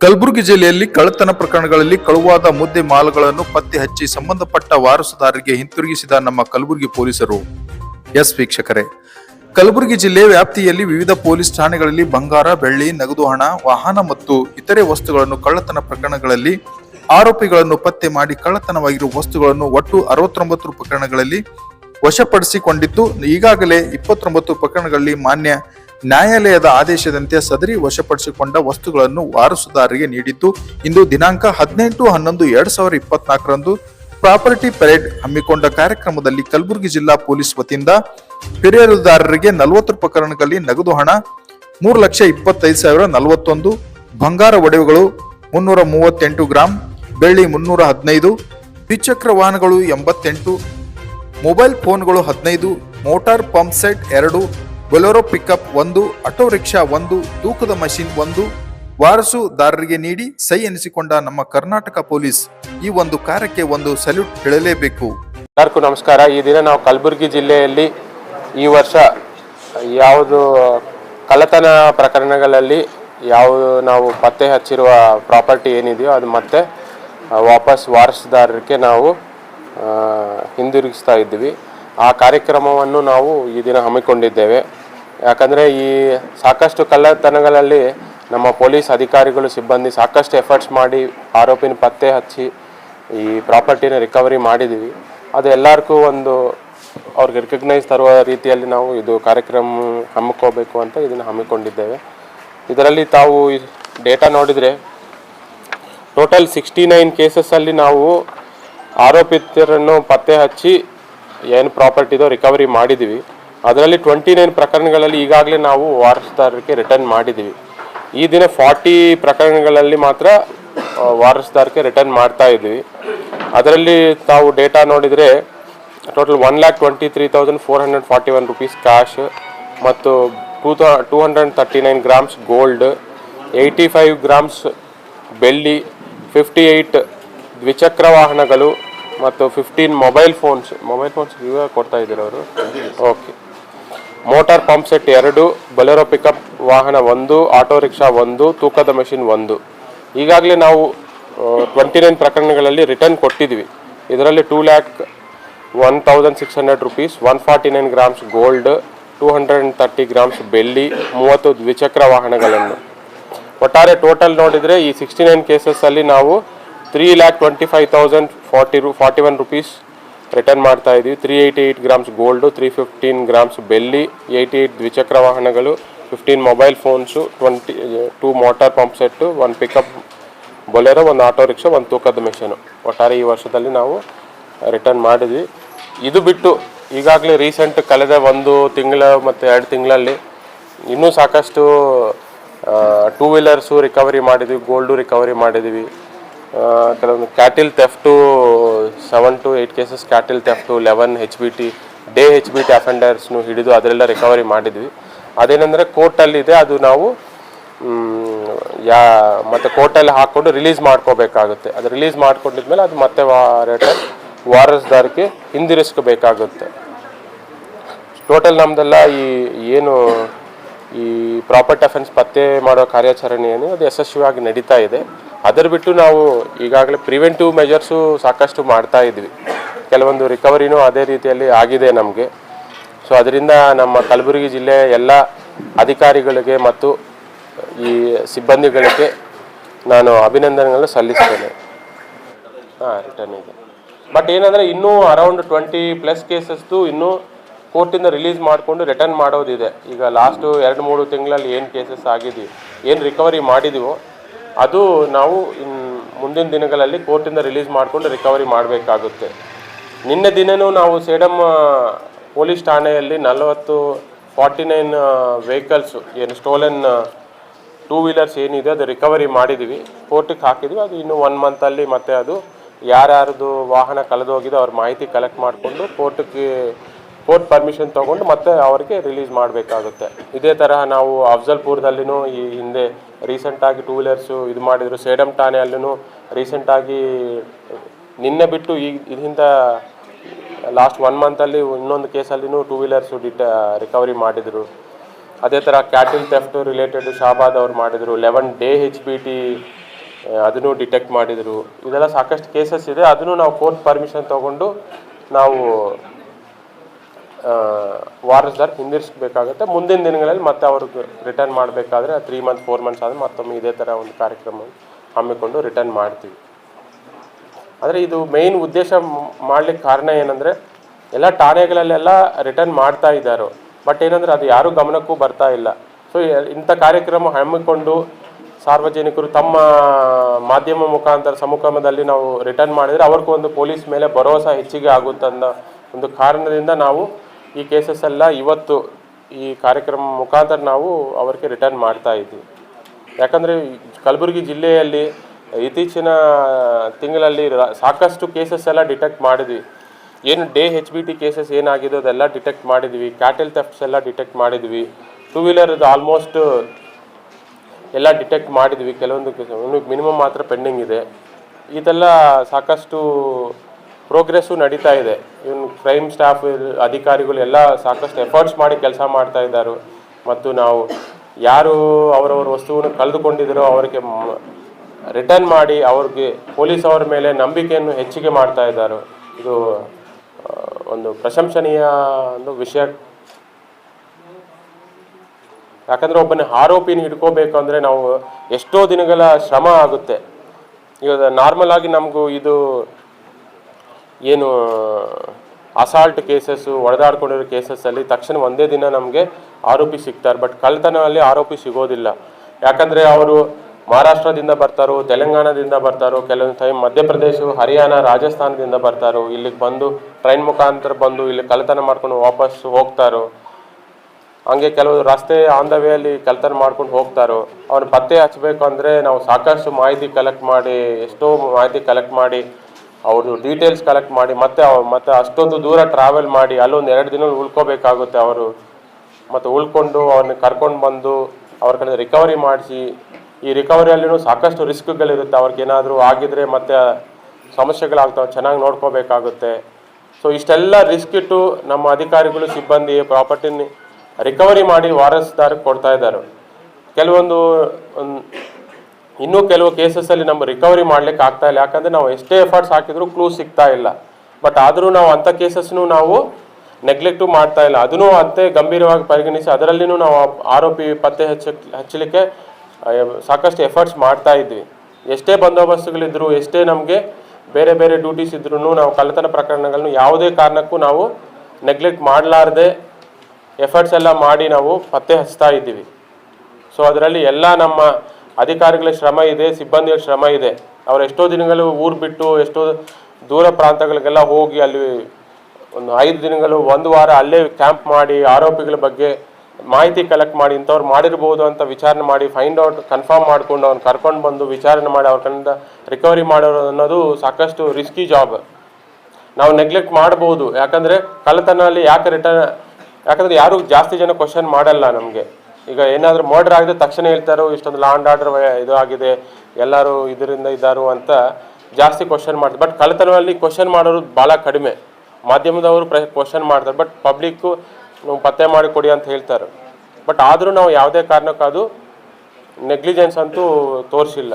ಕಲಬುರಗಿ ಜಿಲ್ಲೆಯಲ್ಲಿ ಕಳ್ಳತನ ಪ್ರಕರಣಗಳಲ್ಲಿ ಕಳುವಾದ ಮುದ್ದೆ ಮಾಲುಗಳನ್ನು ಪತ್ತೆ ಹಚ್ಚಿ ಸಂಬಂಧಪಟ್ಟ ವಾರಸುದಾರರಿಗೆ ಹಿಂತಿರುಗಿಸಿದ ನಮ್ಮ ಕಲಬುರಗಿ ಪೊಲೀಸರು. ಎಸ್ ವೀಕ್ಷಕರೇ, ಕಲಬುರಗಿ ಜಿಲ್ಲೆ ವ್ಯಾಪ್ತಿಯಲ್ಲಿ ವಿವಿಧ ಪೊಲೀಸ್ ಠಾಣೆಗಳಲ್ಲಿ ಬಂಗಾರ, ಬೆಳ್ಳಿ, ನಗದು ಹಣ, ವಾಹನ ಮತ್ತು ಇತರೆ ವಸ್ತುಗಳನ್ನು ಕಳ್ಳತನ ಪ್ರಕರಣಗಳಲ್ಲಿ ಆರೋಪಿಗಳನ್ನು ಪತ್ತೆ ಮಾಡಿ ಕಳ್ಳತನವಾಗಿರುವ ವಸ್ತುಗಳನ್ನು ಒಟ್ಟು ಅರವತ್ತೊಂಬತ್ತು ಪ್ರಕರಣಗಳಲ್ಲಿ ವಶಪಡಿಸಿಕೊಂಡಿದ್ದು. ಈಗಾಗಲೇ ಇಪ್ಪತ್ತೊಂಬತ್ತು ಪ್ರಕರಣಗಳಲ್ಲಿ ಮಾನ್ಯ ನ್ಯಾಯಾಲಯದ ಆದೇಶದಂತೆ ಸದರಿ ವಶಪಡಿಸಿಕೊಂಡ ವಸ್ತುಗಳನ್ನು ವಾರಸುದಾರರಿಗೆ ನೀಡಿದ್ದು, ಇಂದು ದಿನಾಂಕ ಹದಿನೆಂಟು ಹನ್ನೊಂದು ಎರಡ್ ಸಾವಿರದ ಇಪ್ಪತ್ನಾಲ್ಕರಂದು ಪ್ರಾಪರ್ಟಿ ಪರೇಡ್ ಹಮ್ಮಿಕೊಂಡ ಕಾರ್ಯಕ್ರಮದಲ್ಲಿ ಕಲಬುರಗಿ ಜಿಲ್ಲಾ ಪೊಲೀಸ್ ವತಿಯಿಂದ ಫಿರ್ಯಾದುದಾರರಿಗೆ ನಲವತ್ತು ಪ್ರಕರಣಗಳಲ್ಲಿ ನಗದು ಹಣ, ಮೂರು ಲಕ್ಷ ಇಪ್ಪತ್ತೈದು ಸಾವಿರ ನಲವತ್ತೊಂದು, ಬಂಗಾರ ಒಡವೆಗಳು ಮುನ್ನೂರ ಮೂವತ್ತೆಂಟು ಗ್ರಾಂ, ಬೆಳ್ಳಿ ಮುನ್ನೂರ ಹದಿನೈದು, ದ್ವಿಚಕ್ರ ವಾಹನಗಳು ಎಂಬತ್ತೆಂಟು ಮೊಬೈಲ್ ಫೋನ್ಗಳು ಹದಿನೈದು, ಮೋಟಾರ್ ಪಂಪ್ ಸೆಟ್ ಎರಡು, ಬೊಲೆರೋ ಪಿಕಪ್ ಒಂದು, ಆಟೋ ರಿಕ್ಷಾ ಒಂದು, ತೂಕದ ಮಷಿನ್ ಒಂದು, ವಾರಸುದಾರರಿಗೆ ನೀಡಿ ಸೈ ಎನಿಸಿಕೊಂಡ ನಮ್ಮ ಕರ್ನಾಟಕ ಪೊಲೀಸ್ ಈ ಒಂದು ಕಾರ್ಯಕ್ಕೆ ಒಂದು ಸಲ್ಯೂಟ್ ಹೇಳಲೇಬೇಕು. ಎಲ್ಲರಿಗೂ ನಮಸ್ಕಾರ. ಈ ದಿನ ನಾವು ಕಲಬುರಗಿ ಜಿಲ್ಲೆಯಲ್ಲಿ ಈ ವರ್ಷ ಯಾವುದು ಕಳ್ಳತನ ಪ್ರಕರಣಗಳಲ್ಲಿ ಯಾವುದು ನಾವು ಪತ್ತೆ ಹಚ್ಚಿರುವ ಪ್ರಾಪರ್ಟಿ ಏನಿದೆಯೋ ಅದು ಮತ್ತೆ ವಾಪಸ್ ವಾರಸುದಾರರಿಗೆ ನಾವು ಹಿಂದಿರುಗಿಸ್ತಾ ಇದ್ದೀವಿ. ಆ ಕಾರ್ಯಕ್ರಮವನ್ನು ನಾವು ಈ ದಿನ ಹಮ್ಮಿಕೊಂಡಿದ್ದೇವೆ. ಯಾಕಂದರೆ ಈ ಸಾಕಷ್ಟು ಕಳ್ಳತನಗಳಲ್ಲಿ ನಮ್ಮ ಪೊಲೀಸ್ ಅಧಿಕಾರಿಗಳು, ಸಿಬ್ಬಂದಿ ಸಾಕಷ್ಟು ಎಫರ್ಟ್ಸ್ ಮಾಡಿ ಆರೋಪಿನ ಪತ್ತೆ ಹಚ್ಚಿ ಈ ಪ್ರಾಪರ್ಟಿನ ರಿಕವರಿ ಮಾಡಿದ್ದೀವಿ. ಅದು ಎಲ್ಲರಿಗೂ ಒಂದು ಅವ್ರಿಗೆ ರಿಕಗ್ನೈಸ್ ತರುವ ರೀತಿಯಲ್ಲಿ ನಾವು ಇದು ಕಾರ್ಯಕ್ರಮ ಹಮ್ಮಿಕೋಬೇಕು ಅಂತ ಇದನ್ನು ಹಮ್ಮಿಕೊಂಡಿದ್ದೇವೆ. ಇದರಲ್ಲಿ ತಾವು ಡೇಟಾ ನೋಡಿದರೆ ಟೋಟಲ್ ಸಿಕ್ಸ್ಟಿ ನೈನ್ ಕೇಸಸ್ಸಲ್ಲಿ ನಾವು ಆರೋಪಿತರನ್ನು ಪತ್ತೆ ಹಚ್ಚಿ ಏನು ಪ್ರಾಪರ್ಟಿದೋ ರಿಕವರಿ ಮಾಡಿದ್ದೀವಿ ಅದರಲ್ಲಿ ಟ್ವೆಂಟಿ ನೈನ್ ಪ್ರಕರಣಗಳಲ್ಲಿ ಈಗಾಗಲೇ ನಾವು ವಾರಸುದಾರರಿಗೆ ರಿಟರ್ನ್ ಮಾಡಿದ್ದೀವಿ ಈ ದಿನ ಫಾರ್ಟಿ ಪ್ರಕರಣಗಳಲ್ಲಿ ಮಾತ್ರ ವಾರಸುದಾರಕ್ಕೆ ರಿಟರ್ನ್ ಮಾಡ್ತಾ ಇದ್ದೀವಿ ಅದರಲ್ಲಿ ತಾವು ಡೇಟಾ ನೋಡಿದರೆ total one lakh twenty three thousand four hundred forty one rupees cash ಮತ್ತು two thou, two hundred thirty nine grams gold, eighty five grams ಬೆಳ್ಳಿ, ಫಿಫ್ಟಿ ಏಯ್ಟ್ ದ್ವಿಚಕ್ರ ವಾಹನಗಳು ಮತ್ತು fifteen mobile phones mobile phones ಇವಾಗ ಕೊಡ್ತಾ ಇದ್ದೀರ ಅವರು? ಓಕೆ ಮೋಟಾರ್ ಪಂಪ್ ಸೆಟ್ ಎರಡು ಬಲೆರೋ ಪಿಕಪ್ ವಾಹನ ಒಂದು ಆಟೋ ರಿಕ್ಷಾ ಒಂದು, ತೂಕದ ಮೆಷಿನ್ ಒಂದು. ಈಗಾಗಲೇ ನಾವು ಟ್ವೆಂಟಿ ನೈನ್ ಪ್ರಕರಣಗಳಲ್ಲಿ ರಿಟರ್ನ್ ಕೊಟ್ಟಿದ್ವಿ ಇದರಲ್ಲಿ two lakh one thousand six hundred rupees one forty nine grams gold two hundred and thirty grams ಬೆಳ್ಳಿ ಮೂವತ್ತು ದ್ವಿಚಕ್ರ ವಾಹನಗಳನ್ನು. ಒಟ್ಟಾರೆ ಟೋಟಲ್ ನೋಡಿದರೆ ಈ ಸಿಕ್ಸ್ಟಿ ನೈನ್ ಕೇಸಸ್ಸಲ್ಲಿ ನಾವು three lakh twenty five thousand forty ರು ಫಾರ್ಟಿ ಒನ್ ರುಪೀಸ್ ರಿಟರ್ನ್ ಮಾಡ್ತಾ ಇದ್ದೀವಿ three eighty eight grams gold three fifteen grams belly eighty eight ದ್ವಿಚಕ್ರ ವಾಹನಗಳು fifteen mobile phones twenty two motor pump set ಒಂದು pickup Bolero ಒಂದು auto rickshaw ಒಂದು ತೂಕದ machine ಒಟ್ಟಾರೆ ಈ ವರ್ಷದಲ್ಲಿ ನಾವು ರಿಟರ್ನ್ ಮಾಡಿದ್ವಿ. ಇದು ಬಿಟ್ಟು ಈಗಾಗಲೇ ರೀಸೆಂಟ್ ಕಳೆದ ಒಂದು ತಿಂಗಳ ಮತ್ತು ಎರಡು ತಿಂಗಳಲ್ಲಿ ಇನ್ನೂ ಸಾಕಷ್ಟು ಟೂ ವೀಲರ್ಸು ರಿಕವರಿ ಮಾಡಿದ್ವಿ ಗೋಲ್ಡು ರಿಕವರಿ ಮಾಡಿದ್ವಿ. ಕೆಲವೊಂದು cattle theft seven to eight cases cattle theft eleven H B T day H B T ಅಫೆಂಡರ್ಸ್ನು ಹಿಡಿದು ಅದರೆಲ್ಲ ರಿಕವರಿ ಮಾಡಿದ್ವಿ. ಅದೇನೆಂದರೆ ಕೋರ್ಟಲ್ಲಿದೆ ಅದು ನಾವು ಯಾ, ಮತ್ತು ಕೋರ್ಟಲ್ಲಿ ಹಾಕ್ಕೊಂಡು ರಿಲೀಸ್ ಮಾಡ್ಕೋಬೇಕಾಗುತ್ತೆ. ಅದು ರಿಲೀಸ್ ಮಾಡ್ಕೊಂಡಿದ್ಮೇಲೆ ಅದು ಮತ್ತೆ ವಾ ರಿಟರ್ನ್ ವಾರಸ್ದಾರಕ್ಕೆ ಹಿಂದಿರಿಸ್ಕೋಬೇಕಾಗುತ್ತೆ ಟೋಟಲ್ ನಮ್ದೆಲ್ಲ ಈ, ಏನು, ಈ ಪ್ರಾಪರ್ಟಿ ಅಫೆನ್ಸ್ ಪತ್ತೆ ಮಾಡೋ ಕಾರ್ಯಾಚರಣೆ ಏನು ಅದು ಯಶಸ್ವಿಯಾಗಿ ನಡೀತಾ ಇದೆ. ಅದರ ಬಿಟ್ಟು ನಾವು ಈಗಾಗಲೇ ಪ್ರಿವೆಂಟಿವ್ ಮೆಜರ್ಸು ಸಾಕಷ್ಟು ಮಾಡ್ತಾ ಇದ್ವಿ. ಕೆಲವೊಂದು ರಿಕವರಿನೂ ಅದೇ ರೀತಿಯಲ್ಲಿ ಆಗಿದೆ ನಮಗೆ. ಸೊ, ಅದರಿಂದ ನಮ್ಮ ಕಲಬುರಗಿ ಜಿಲ್ಲೆಯ ಎಲ್ಲ ಅಧಿಕಾರಿಗಳಿಗೆ ಮತ್ತು ಈ ಸಿಬ್ಬಂದಿಗಳಿಗೆ ನಾನು ಅಭಿನಂದನೆಗಳನ್ನು ಸಲ್ಲಿಸ್ತೇನೆ. ಹಾಂ ರಿಟರ್ನ್ ಇದೆ. ಬಟ್ ಏನಂದರೆ ಇನ್ನೂ ಅರೌಂಡ್ ಟ್ವೆಂಟಿ ಪ್ಲಸ್ ಕೇಸಸ್ದು ಇನ್ನೂ ಕೋರ್ಟಿಂದ ರಿಲೀಸ್ ಮಾಡಿಕೊಂಡು ರಿಟರ್ನ್ ಮಾಡೋದಿದೆ. ಈಗ ಲಾಸ್ಟು ಎರಡು, ಮೂರು ತಿಂಗಳಲ್ಲಿ ಏನು ಕೇಸಸ್ ಆಗಿದೆಯೋ ಏನು ರಿಕವರಿ ಮಾಡಿದೀವೋ ಅದು ನಾವು ಮುಂದಿನ ದಿನಗಳಲ್ಲಿ ಕೋರ್ಟಿಂದ ರಿಲೀಸ್ ಮಾಡಿಕೊಂಡು ರಿಕವರಿ ಮಾಡಬೇಕಾಗುತ್ತೆ. ನಿನ್ನೆ ದಿನವೂ ನಾವು ಸೇಡಮ್ ಪೊಲೀಸ್ ಠಾಣೆಯಲ್ಲಿ ನಲವತ್ತು, ಫಾರ್ಟಿ ನೈನ್ ವೆಹಿಕಲ್ಸು ಏನು ಸ್ಟೋಲನ್ ಟೂ ವೀಲರ್ಸ್ ಏನಿದೆ ಅದು ರಿಕವರಿ ಮಾಡಿದ್ವಿ. ಕೋರ್ಟಿಗೆ ಹಾಕಿದ್ವಿ. ಅದು ಇನ್ನು ಒನ್ ಮಂತಲ್ಲಿ ಮತ್ತೆ ಅದು ಯಾರ್ಯಾರದು ವಾಹನ ಕಳೆದೋಗಿದೆ ಅವ್ರ ಮಾಹಿತಿ ಕಲೆಕ್ಟ್ ಮಾಡಿಕೊಂಡು ಕೋರ್ಟಿಗೆ ಕೋರ್ಟ್ ಪರ್ಮಿಷನ್ ತೊಗೊಂಡು ಮತ್ತೆ ಅವರಿಗೆ ರಿಲೀಸ್ ಮಾಡಬೇಕಾಗುತ್ತೆ. ಇದೇ ತರಹ ನಾವು ಅಫ್ಜಲ್ಪುರದಲ್ಲಿನೂ ಈ ಹಿಂದೆ ರೀಸೆಂಟಾಗಿ ಟೂ ವೀಲರ್ಸು ಇದು ಮಾಡಿದರು. ಸೇಡಮ್ ಠಾಣೆಯಲ್ಲೂ ರೀಸೆಂಟಾಗಿ ನಿನ್ನೆ ಬಿಟ್ಟು ಈಗ ಇದರಿಂದ ಲಾಸ್ಟ್ ಒನ್ ಮಂತಲ್ಲಿ ಇನ್ನೊಂದು ಕೇಸಲ್ಲಿನೂ ಟೂ ವೀಲರ್ಸು ಡಿಟ ರಿಕವರಿ ಮಾಡಿದರು. ಅದೇ ಥರ ಕ್ಯಾಟಿಲ್ ಥೆಫ್ಟ್ ರಿಲೇಟೆಡ್ ಶಾಬಾದ್ ಅವ್ರು ಮಾಡಿದರು. Eleven day H B T ಅದನ್ನು ಡಿಟೆಕ್ಟ್ ಮಾಡಿದರು. ಇದೆಲ್ಲ ಸಾಕಷ್ಟು ಕೇಸಸ್ ಇದೆ. ಅದನ್ನು ನಾವು ಕೋರ್ಟ್ ಪರ್ಮಿಷನ್ ತಗೊಂಡು ನಾವು ವಾರಸ್ದಾರ್ ಹಿಂದಿರ್ಸ್ಬೇಕಾಗುತ್ತೆ. ಮುಂದಿನ ದಿನಗಳಲ್ಲಿ ಮತ್ತೆ ಅವ್ರಿಗೆ ರಿಟರ್ನ್ ಮಾಡಬೇಕಾದ್ರೆ ತ್ರೀ ಮಂತ್ ಫೋರ್ ಮಂತ್ಸ್ ಆದರೆ ಮತ್ತೊಮ್ಮೆ ಇದೇ ಥರ ಒಂದು ಕಾರ್ಯಕ್ರಮ ಹಮ್ಮಿಕೊಂಡು ರಿಟರ್ನ್ ಮಾಡ್ತೀವಿ. ಆದರೆ ಇದು ಮೇಯ್ನ್ ಉದ್ದೇಶ ಮಾಡ್ಲಿಕ್ಕೆ ಕಾರಣ ಏನಂದರೆ ಎಲ್ಲ ಠಾಣೆಗಳಲ್ಲೆಲ್ಲ ರಿಟರ್ನ್ ಮಾಡ್ತಾ ಇದ್ದಾರೋ ಬಟ್ ಏನಂದರೆ ಅದು ಯಾರೂ ಗಮನಕ್ಕೂ ಬರ್ತಾ ಇಲ್ಲ. ಸೊ ಇಂಥ ಕಾರ್ಯಕ್ರಮ ಹಮ್ಮಿಕೊಂಡು ಸಾರ್ವಜನಿಕರು ತಮ್ಮ ಮಾಧ್ಯಮ ಮುಖಾಂತರ ಸಮುಖಮದಲ್ಲಿ ನಾವು ರಿಟರ್ನ್ ಮಾಡಿದರೆ ಅವ್ರಿಗೂ ಒಂದು ಪೊಲೀಸ್ ಮೇಲೆ ಭರವಸೆ ಹೆಚ್ಚಿಗೆ ಆಗುತ್ತನ್ನೋ ಒಂದು ಕಾರಣದಿಂದ ನಾವು ಈ ಕೇಸಸ್ ಎಲ್ಲ ಇವತ್ತು ಈ ಕಾರ್ಯಕ್ರಮ ಮುಖಾಂತರ ನಾವು ಅವ್ರಿಗೆ ರಿಟರ್ನ್ ಮಾಡ್ತಾ ಇದ್ದೀವಿ ಯಾಕಂದರೆ ಕಲಬುರಗಿ ಜಿಲ್ಲೆಯಲ್ಲಿ ಇತ್ತೀಚಿನ ತಿಂಗಳಲ್ಲಿ ಸಾಕಷ್ಟು ಕೇಸಸ್ ಎಲ್ಲ ಡಿಟೆಕ್ಟ್ ಮಾಡಿದ್ವಿ. ಏನು day H B T cases ಏನಾಗಿದೆ ಅದೆಲ್ಲ ಡಿಟೆಕ್ಟ್ ಮಾಡಿದ್ವಿ. ಕ್ಯಾಟಲ್ ಥೆಫ್ಟ್ಸ್ ಎಲ್ಲ ಡಿಟೆಕ್ಟ್ ಮಾಡಿದ್ವಿ. ಟೂ ವೀಲರ್ದು ಆಲ್ಮೋಸ್ಟ್ ಎಲ್ಲ ಡಿಟೆಕ್ಟ್ ಮಾಡಿದ್ವಿ. ಕೆಲವೊಂದು ಮಿನಿಮಮ್ ಮಾತ್ರ ಪೆಂಡಿಂಗ್ ಇದೆ. ಇದೆಲ್ಲ ಸಾಕಷ್ಟು ಪ್ರೋಗ್ರೆಸ್ಸು ನಡೀತಾ ಇದೆ. ಇವನ್ ಕ್ರೈಮ್ ಸ್ಟಾಫ್, ಅಧಿಕಾರಿಗಳು ಎಲ್ಲ ಸಾಕಷ್ಟು ಎಫರ್ಟ್ಸ್ ಮಾಡಿ ಕೆಲಸ ಮಾಡ್ತಾ ಇದ್ದಾರೆ. ಮತ್ತು ನಾವು ಯಾರು ಅವರವ್ರ ವಸ್ತುವನ್ನು ಕಳೆದುಕೊಂಡಿದ್ದರೋ ಅವರಿಗೆ ರಿಟರ್ನ್ ಮಾಡಿ ಅವ್ರಿಗೆ ಪೊಲೀಸ್ ಅವರ ಮೇಲೆ ನಂಬಿಕೆಯನ್ನು ಹೆಚ್ಚಿಗೆ ಮಾಡ್ತಾ ಇದ್ದಾರೆ. ಇದು ಒಂದು ಪ್ರಶಂಸನೀಯ ಒಂದು ವಿಷಯ. ಯಾಕಂದರೆ ಒಬ್ಬನ ಆರೋಪಿನ ಹಿಡ್ಕೋಬೇಕು ಅಂದರೆ ನಾವು ಎಷ್ಟೋ ದಿನಗಳ ಶ್ರಮ ಆಗುತ್ತೆ. ಇವಾಗ ನಾರ್ಮಲ್ ಆಗಿ ನಮಗೂ ಇದು ಏನು ಅಸಾಲ್ಟ್ ಕೇಸಸ್ಸು ಹೊಡೆದಾಡ್ಕೊಂಡಿರೋ ಕೇಸಸ್ಸಲ್ಲಿ ತಕ್ಷಣ ಒಂದೇ ದಿನ ನಮಗೆ ಆರೋಪಿ ಸಿಗ್ತಾರೆ. ಬಟ್ ಕಳ್ತನದಲ್ಲಿ ಆರೋಪಿ ಸಿಗೋದಿಲ್ಲ. ಯಾಕಂದರೆ ಅವರು ಮಹಾರಾಷ್ಟ್ರದಿಂದ ಬರ್ತಾರೋ, ತೆಲಂಗಾಣದಿಂದ ಬರ್ತಾರೋ, ಕೆಲವೊಂದು ಟೈಮ್ ಮಧ್ಯಪ್ರದೇಶ, ಹರಿಯಾಣ, ರಾಜಸ್ಥಾನದಿಂದ ಬರ್ತಾರೋ, ಇಲ್ಲಿಗೆ ಬಂದು ಟ್ರೈನ್ ಮುಖಾಂತರ ಬಂದು ಇಲ್ಲಿ ಕಳ್ಳತನ ಮಾಡ್ಕೊಂಡು ವಾಪಸ್ ಹೋಗ್ತಾರೋ, ಹಂಗೆ ಕೆಲವು ರಸ್ತೆ ಆನ್ ದ ವೇಯಲ್ಲಿ ಕಳ್ತನ ಮಾಡ್ಕೊಂಡು ಹೋಗ್ತಾರೋ ಅವ್ರನ್ನ ಪತ್ತೆ ಹಚ್ಚಬೇಕು ಅಂದರೆ ನಾವು ಸಾಕಷ್ಟು ಮಾಹಿತಿ ಕಲೆಕ್ಟ್ ಮಾಡಿ, ಎಷ್ಟೋ ಮಾಹಿತಿ ಕಲೆಕ್ಟ್ ಮಾಡಿ ಅವ್ರದ್ದು ಡೀಟೇಲ್ಸ್ ಕಲೆಕ್ಟ್ ಮಾಡಿ ಮತ್ತೆ ಮತ್ತೆ ಅಷ್ಟೊಂದು ದೂರ ಟ್ರಾವೆಲ್ ಮಾಡಿ ಅಲ್ಲೊಂದು ಎರಡು ದಿನ ಉಳ್ಕೋಬೇಕಾಗುತ್ತೆ ಅವರು. ಮತ್ತು ಉಳ್ಕೊಂಡು ಅವ್ರನ್ನ ಕರ್ಕೊಂಡು ಬಂದು ಅವ್ರ ಕಡೆ ರಿಕವರಿ ಮಾಡಿಸಿ, ಈ ರಿಕವರಿಯಲ್ಲಿನೂ ಸಾಕಷ್ಟು ರಿಸ್ಕ್ಗಳಿರುತ್ತೆ ಅವ್ರಿಗೇನಾದರೂ ಆಗಿದ್ರೆ ಮತ್ತೆ ಸಮಸ್ಯೆಗಳಾಗ್ತಾವೆ, ಚೆನ್ನಾಗಿ ನೋಡ್ಕೋಬೇಕಾಗುತ್ತೆ. ಸೊ ಇಷ್ಟೆಲ್ಲ ರಿಸ್ಕ್ ಇಟ್ಟು ನಮ್ಮ ಅಧಿಕಾರಿಗಳು, ಸಿಬ್ಬಂದಿ ಪ್ರಾಪರ್ಟಿನ ರಿಕವರಿ ಮಾಡಿ ವಾರಸ್ದಾರಕ್ಕೆ ಕೊಡ್ತಾ ಇದ್ದಾರೆ ಕೆಲವೊಂದು ಇನ್ನೂ ಕೆಲವು ಕೇಸಸ್ಸಲ್ಲಿ ನಮ್ಮ ರಿಕವರಿ ಮಾಡ್ಲಿಕ್ಕೆ ಆಗ್ತಾ ಇಲ್ಲ. ಯಾಕಂದ್ರೆ ನಾವು ಎಷ್ಟೇ ಎಫರ್ಟ್ಸ್ ಹಾಕಿದ್ರು ಕ್ಲೂ ಸಿಗ್ತಾ ಇಲ್ಲ. ಬಟ್ ಆದರೂ ನಾವು ಅಂಥ ಕೇಸಸ್ನು ನಾವು ನೆಗ್ಲೆಕ್ಟು ಮಾಡ್ತಾ ಇಲ್ಲ. ಅದನ್ನು ಅಂತೆ ಗಂಭೀರವಾಗಿ ಪರಿಗಣಿಸಿ ಅದರಲ್ಲಿನೂ ನಾವು ಆರೋಪಿ ಪತ್ತೆ ಹಚ್ಚ, ಹಚ್ಚಲಿಕ್ಕೆ ಸಾಕಷ್ಟು ಎಫರ್ಟ್ಸ್ ಮಾಡ್ತಾ ಇದ್ವಿ. ಎಷ್ಟೇ ಬಂದೋಬಸ್ತುಗಳಿದ್ರು, ಎಷ್ಟೇ ನಮಗೆ ಬೇರೆ ಬೇರೆ ಡ್ಯೂಟೀಸ್ ಇದ್ರೂ ನಾವು ಕಳ್ಳತನ ಪ್ರಕರಣಗಳನ್ನು ಯಾವುದೇ ಕಾರಣಕ್ಕೂ ನಾವು ನೆಗ್ಲೆಕ್ಟ್ ಮಾಡಲಾರ್ದೆ ಎಫರ್ಟ್ಸ್ ಎಲ್ಲ ಮಾಡಿ ನಾವು ಪತ್ತೆ ಹಚ್ತಾ ಇದ್ದೀವಿ. ಸೊ ಅದರಲ್ಲಿ ಎಲ್ಲ ನಮ್ಮ ಅಧಿಕಾರಿಗಳ ಶ್ರಮ ಇದೆ, ಸಿಬ್ಬಂದಿಗಳ ಶ್ರಮ ಇದೆ. ಅವರು ಎಷ್ಟೋ ದಿನಗಳು ಊರು ಬಿಟ್ಟು ಎಷ್ಟೋ ದೂರ ಪ್ರಾಂತಗಳಿಗೆಲ್ಲ ಹೋಗಿ ಅಲ್ಲಿ ಒಂದು ಐದು ದಿನಗಳು, ಒಂದು ವಾರ ಅಲ್ಲೇ ಕ್ಯಾಂಪ್ ಮಾಡಿ, ಆರೋಪಿಗಳ ಬಗ್ಗೆ ಮಾಹಿತಿ ಕಲೆಕ್ಟ್ ಮಾಡಿ, ಇಂಥವ್ರು ಮಾಡಿರ್ಬೋದು ಅಂತ ವಿಚಾರಣೆ ಮಾಡಿ ಫೈಂಡ್ ಔಟ್ ಕನ್ಫರ್ಮ್ ಮಾಡ್ಕೊಂಡು ಅವ್ನು ಕರ್ಕೊಂಡು ಬಂದು ವಿಚಾರಣೆ ಮಾಡಿ, ಅವ್ರ ಕಡೆಯಿಂದ ರಿಕವರಿ ಮಾಡೋರು ಅನ್ನೋದು ಸಾಕಷ್ಟು ರಿಸ್ಕಿ ಜಾಬ್ ನಾವು ನೆಗ್ಲೆಕ್ಟ್ ಮಾಡ್ಬೋದು. ಯಾಕಂದರೆ ಕಳ್ಳತನಲ್ಲಿ ಯಾಕೆ ರಿಟರ್ನ್ ಯಾಕಂದರೆ ಯಾರು ಜಾಸ್ತಿ ಜನ ಕ್ವಶನ್ ಮಾಡಲ್ಲ ನಮಗೆ. ಈಗ ಏನಾದರೂ ಮರ್ಡರ್ ಆಗಿದೆ ತಕ್ಷಣ ಹೇಳ್ತಾರೋ ಇಷ್ಟೊಂದು ಲಾಂಡ್ ಆರ್ಡರ್ ಇದು ಆಗಿದೆ, ಎಲ್ಲರೂ ಇದರಿಂದ ಇದ್ದಾರು ಅಂತ ಜಾಸ್ತಿ ಕ್ವಶನ್ ಮಾಡ್ತಾರೆ. ಬಟ್ ಕಳ್ಳತನದಲ್ಲಿ ಕ್ವಶನ್ ಮಾಡೋರು ಭಾಳ ಕಡಿಮೆ. ಮಾಧ್ಯಮದವರು ಪ್ರ ಕ್ವಶನ್ ಮಾಡ್ತಾರೆ ಬಟ್ ಪಬ್ಲಿಕ್ಕು ಪತ್ತೆ ಮಾಡಿ ಕೊಡಿ ಅಂತ ಹೇಳ್ತಾರೆ. ಬಟ್ ಆದರೂ ನಾವು ಯಾವುದೇ ಕಾರಣಕ್ಕೂ ಅದು ನೆಗ್ಲಿಜೆನ್ಸ್ ಅಂತೂ ತೋರಿಸಿಲ್ಲ.